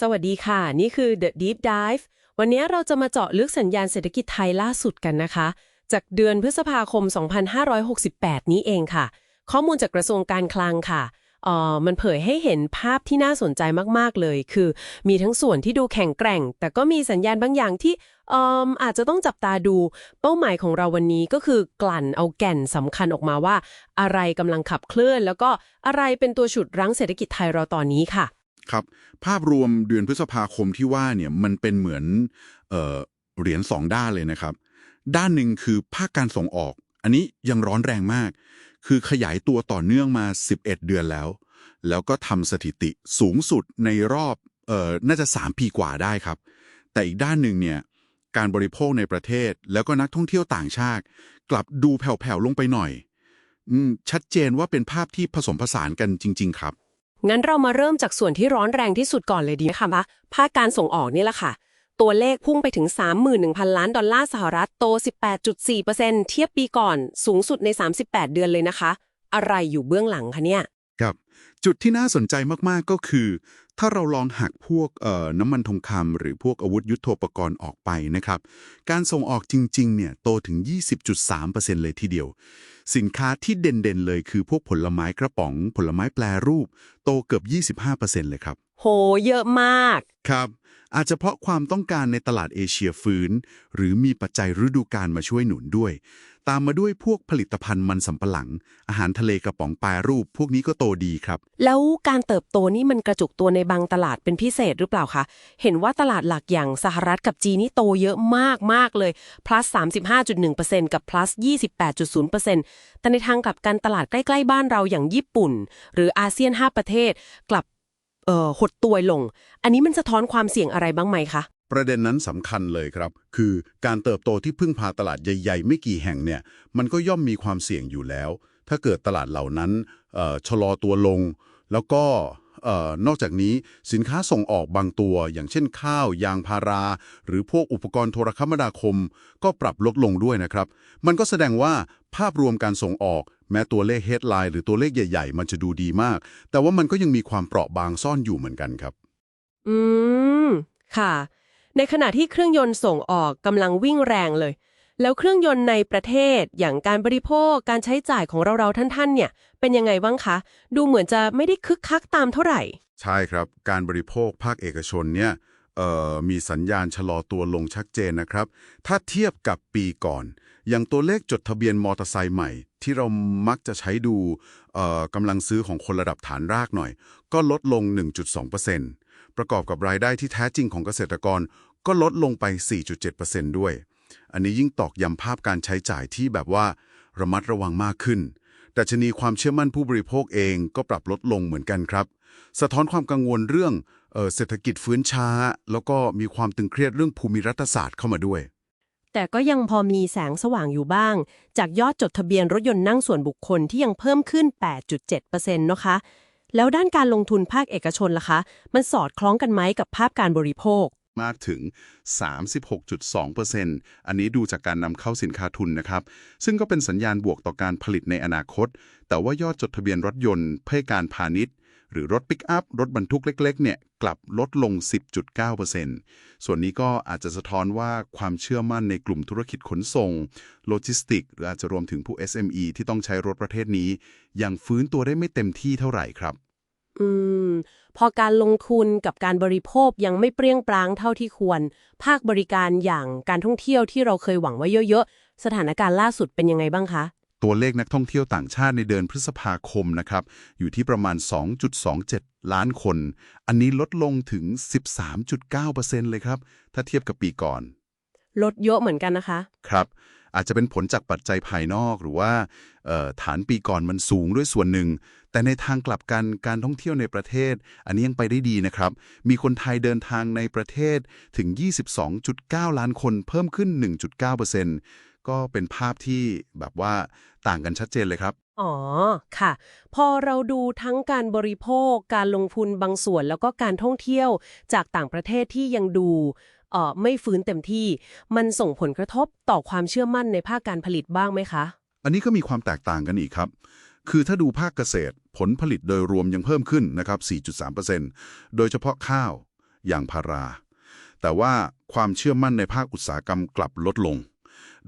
สวัสดีค่ะ นี่คือ The Deep Dive วันนี้เราจะมาเจาะลึกสัญญาณเศรษฐกิจไทยล่าสุดกันนะคะ จากเดือนพฤษภาคม 2568 นี้เองค่ะ ข้อมูลจากกระทรวงการคลังค่ะเออมันเผยให้เห็นภาพที่น่าสนใจมาก ๆ เลย คือ มีทั้งส่วนที่ดูแข็งแกร่ง แต่ก็มีสัญญาณบางอย่างที่เอออาจจะต้องจับตาดู เป้าหมายของเราวันนี้ก็คือกลั่นเอาแก่นสำคัญออกมาว่า อะไรกำลังขับเคลื่อน แล้วก็อะไรเป็นตัวฉุดรั้งเศรษฐกิจไทยเราตอนนี้ค่ะ ครับ ภาพรวมเดือนพฤษภาคมที่ว่าเนี่ยมันเป็นเหมือนเออเหรียญสองด้านเลยนะครับ ด้านหนึ่งคือภาคการส่งออก อันนี้ยังร้อนแรงมาก คือขยายตัวต่อเนื่องมา 11 เดือนแล้ว แล้วก็ทำสถิติสูงสุดในรอบเอ่อน่าจะ 3 ปีกว่าได้ครับ แต่อีกด้านหนึ่งเนี่ยการบริโภคในประเทศแล้วก็นักท่องเที่ยวต่างชาติ กลับดูแผ่วๆลงไปหน่อย อืมชัดเจนว่าเป็นภาพที่ผสมผสานกันจริง ๆ ครับ งั้นเรามาเริ่มจากส่วนที่ร้อนแรงที่สุดก่อนเลยดีไหมคะว่าภาคการส่งออกนี่แหละค่ะ ตัวเลขพุ่งไปถึง 31,000 ล้านดอลลาร์สหรัฐโต 18.4%เทียบปีก่อน สูงสุดใน 38 เดือนเลยนะคะ อะไรอยู่เบื้องหลังคะเนี่ย ครับจุดที่น่าสนใจมาก ๆ ก็คือ ถ้าเราลองหักพวกเอ่อน้ำมันทองคำหรือพวกอาวุธยุโทโธปกรณ์ออกไปนะครับ การส่งออกจริง ๆ เนี่ยโตถึง 20.3%เลยทีเดียว สินค้าที่เด่น ๆ เลยคือพวกผลไม้กระป๋อง ผลไม้แปรรูป โตเกือบ 25%เลยครับ โห เยอะมาก ครับ อาจจะเพราะความต้องการในตลาดเอเชียฟื้น หรือมีปัจจัยฤดูกาลมาช่วยหนุนด้วย ตามมาด้วยพวกผลิตภัณฑ์มันสำปะหลัง อาหารทะเลกระป๋องปลารูป พวกนี้ก็โตดีครับ แล้วการเติบโตนี่มันกระจุกตัวในบางตลาดเป็นพิเศษหรือเปล่าคะ เห็นว่าตลาดหลักอย่างสหรัฐกับจีนนี่โตเยอะมากมากๆเลย plus 35.1%กับ plus 28.0%แต่ในทางกลับกันตลาดใกล้ๆบ้านเราอย่างญี่ปุ่น หรืออาเซียน 5 ประเทศกลับหดตัวลง อันนี้มันสะท้อนความเสี่ยงอะไรบ้างไหมคะ ประเด็นนั้นสำคัญเลยครับ คือการเติบโตที่พึ่งพาตลาดใหญ่ ๆ ไม่กี่แห่งเนี่ย มันก็ย่อมมีความเสี่ยงอยู่แล้ว ถ้าเกิดตลาดเหล่านั้นชะลอตัวลง แล้วก็นอกจากนี้สินค้าส่งออกบางตัว อย่างเช่นข้าว ยางพารา หรือพวกอุปกรณ์โทรคมนาคม ก็ปรับลดลงด้วยนะครับ มันก็แสดงว่าภาพรวมการส่งออก แม้ตัวเลข headline หรือตัวเลขใหญ่ ๆ มันจะดูดีมาก แต่ว่ามันก็ยังมีความเปราะบางซ่อนอยู่เหมือนกันครับ อืม ค่ะ ในขณะที่เครื่องยนต์ส่งออกกำลังวิ่งแรงเลย แล้วเครื่องยนต์ในประเทศอย่างการบริโภคการใช้จ่ายของเราๆท่านๆเนี่ย เป็นยังไงบ้างคะ ดูเหมือนจะไม่ได้คึกคักตามเท่าไหร่ ใช่ครับ การบริโภคภาคเอกชนเนี่ยมีสัญญาณชะลอตัวลงชัดเจนนะครับ ถ้าเทียบกับปีก่อน อย่างตัวเลขจดทะเบียนมอเตอร์ไซค์ใหม่ ที่เรามักจะใช้ดูกำลังซื้อของคนระดับฐานรากหน่อย ก็ลดลง 1.2% ประกอบกับรายได้ที่แท้จริงของเกษตรกรก็ลดลงไป 4.7%ด้วย อันนี้ยิ่งตอกย้ำภาพการใช้จ่ายที่แบบว่าระมัดระวังมากขึ้น แต่ชนีความเชื่อมั่นผู้บริโภคเองก็ปรับลดลงเหมือนกันครับ สะท้อนความกังวลเรื่องเออเศรษฐกิจฟื้นช้า แล้วก็มีความตึงเครียดเรื่องภูมิรัฐศาสตร์เข้ามาด้วย แต่ก็ยังพอมีแสงสว่างอยู่บ้าง จากยอดจดทะเบียนรถยนต์นั่งส่วนบุคคลที่ยังเพิ่มขึ้น 8.7%นะคะ แล้วด้านการลงทุนภาคเอกชนล่ะคะ มันสอดคล้องกันไหมกับภาพการบริโภค มากถึง 36.2%อันนี้ดูจากการนำเข้าสินค้าทุนนะครับ ซึ่งก็เป็นสัญญาณบวกต่อการผลิตในอนาคต แต่ว่ายอดจดทะเบียนรถยนต์เพื่อการพาณิชย์ หรือรถปิกอัพรถบรรทุกเล็กๆเนี่ยกลับลดลง 10.9%ส่วนนี้ก็อาจจะสะท้อนว่าความเชื่อมั่นในกลุ่มธุรกิจขนส่ง โลจิสติก หรืออาจจะรวมถึงผู้ SME ที่ต้องใช้รถประเภทนี้ ยังฟื้นตัวได้ไม่เต็มที่เท่าไหร่ครับ อืม พอการลงทุนกับการบริโภคยังไม่เปรี้ยงปร้างเท่าที่ควร ภาคบริการอย่างการท่องเที่ยวที่เราเคยหวังไว้เยอะๆ สถานการณ์ล่าสุดเป็นยังไงบ้างคะ ตัวเลขนักท่องเที่ยวต่างชาติในเดือนพฤษภาคมนะครับ อยู่ที่ประมาณ 2.27 ล้านคน อันนี้ลดลงถึง 13.9%เลยครับ ถ้าเทียบกับปีก่อน ลดเยอะเหมือนกันนะคะ ครับ อาจจะเป็นผลจากปัจจัยภายนอกหรือว่าเอ่อฐานปีก่อนมันสูงด้วยส่วนหนึ่ง แต่ในทางกลับกันการท่องเที่ยวในประเทศ อันนี้ยังไปได้ดีนะครับ มีคนไทยเดินทางในประเทศถึง 22.9 ล้านคนเพิ่มขึ้น 1.9% ก็เป็นภาพที่แบบว่าต่างกันชัดเจนเลยครับ อ๋อ ค่ะ พอเราดูทั้งการบริโภค การลงทุนบางส่วน แล้วก็การท่องเที่ยวจากต่างประเทศที่ยังดูเอ่อไม่ฟื้นเต็มที่ มันส่งผลกระทบต่อความเชื่อมั่นในภาคการผลิตบ้างไหมคะ อันนี้ก็มีความแตกต่างกันอีกครับ คือถ้าดูภาคเกษตรผลผลิตโดยรวมยังเพิ่มขึ้นนะครับ 4.3%โดยเฉพาะข้าวอย่างพารา แต่ว่าความเชื่อมั่นในภาคอุตสาหกรรมกลับลดลง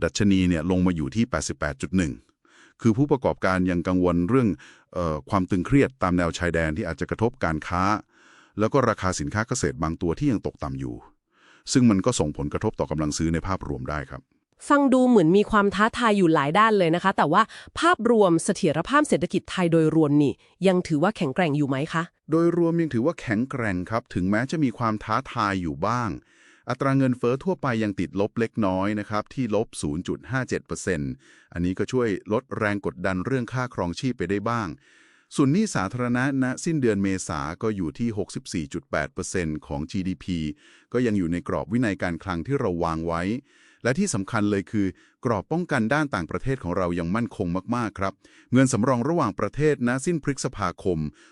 ดัชนีเนี่ยลงมาอยู่ที่ 88.1 คือผู้ประกอบการยังกังวลเรื่องเออความตึงเครียดตามแนวชายแดนที่อาจจะกระทบการค้า แล้วก็ราคาสินค้าเกษตรบางตัวที่ยังตกต่ำอยู่ ซึ่งมันก็ส่งผลกระทบต่อกำลังซื้อในภาพรวมได้ครับฟังดูเหมือนมีความท้าทายอยู่หลายด้านเลยนะคะ แต่ว่าภาพรวมเสถียรภาพเศรษฐกิจไทยโดยรวมนี่ ยังถือว่าแข็งแกร่งอยู่ไหมคะ โดยรวมยังถือว่าแข็งแกร่งครับ ถึงแม้จะมีความท้าทายอยู่บ้าง อัตราเงินเฟ้อทั่วไปยังติดลบเล็กน้อยนะครับที่ลบ 0.57%อันนี้ก็ช่วยลดแรงกดดันเรื่องค่าครองชีพไปได้บ้าง ส่วนหนี้สาธารณะณสิ้นเดือนเมษาก็อยู่ที่ 64.8%ของ GDP ก็ยังอยู่ในกรอบวินัยการคลังที่เราวางไว้ และที่สำคัญเลยคือ กรอบป้องกันด้านต่างประเทศของเรายังมั่นคงมากๆครับ เงินสำรองระหว่างประเทศณสิ้นพฤษภาคม